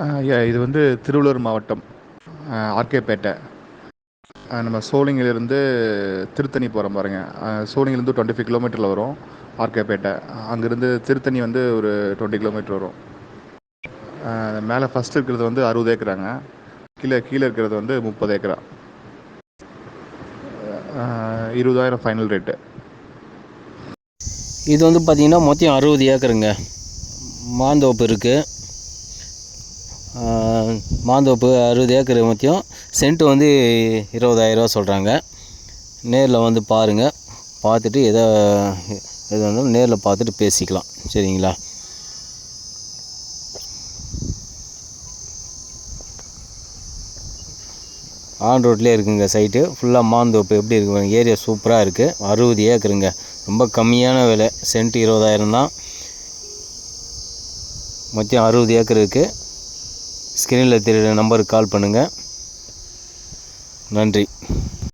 ஐயா இது வந்து திருவள்ளூர் மாவட்டம் ஆர்கேபேட்டை. நம்ம சோழிங்கிலிருந்து திருத்தணி போகிறோம் பாருங்க. சோழிங்கிலேருந்து டுவெண்ட்டி ஃபைவ் கிலோமீட்டரில் வரும் ஆர்கேபேட்டை. அங்கேருந்து திருத்தணி வந்து ஒரு டுவெண்ட்டி கிலோமீட்டர் வரும். மேலே ஃபஸ்ட் இருக்கிறது வந்து அறுபது ஏக்கராங்க. கீழே கீழே இருக்கிறது வந்து முப்பது ஏக்கரா. இருபதாயிரம் ஃபைனல் ரேட்டு இது வந்து பார்த்திங்கன்னா மொத்தம் அறுபது ஏக்கருங்க. மாந்தோப்பு இருக்குது மாந்தோப்பு அறுபது ஏக்கர் மொத்தம் சென்ட்டு வந்து இருபதாயிரரூவா சொல்கிறாங்க நேரில் வந்து பாருங்கள் பார்த்துட்டு எதை எது வந்தாலும் நேரில் பார்த்துட்டு பேசிக்கலாம். சரிங்களா? ஆன் ரோட்லேயே இருக்குங்க சைட்டு ஃபுல்லாக மாந்தோப்பு எப்படி இருக்கு ஏரியா சூப்பராக இருக்குது அறுபது ஏக்கருங்க. ரொம்ப கம்மியான விலை. சென்ட் இருபதாயிரம் தான். மொத்தம் அறுபது ஏக்கர் இருக்குது ஸ்க்ரீனில் தெரியுற நம்பருக்கு கால் பண்ணுங்கள் நன்றி.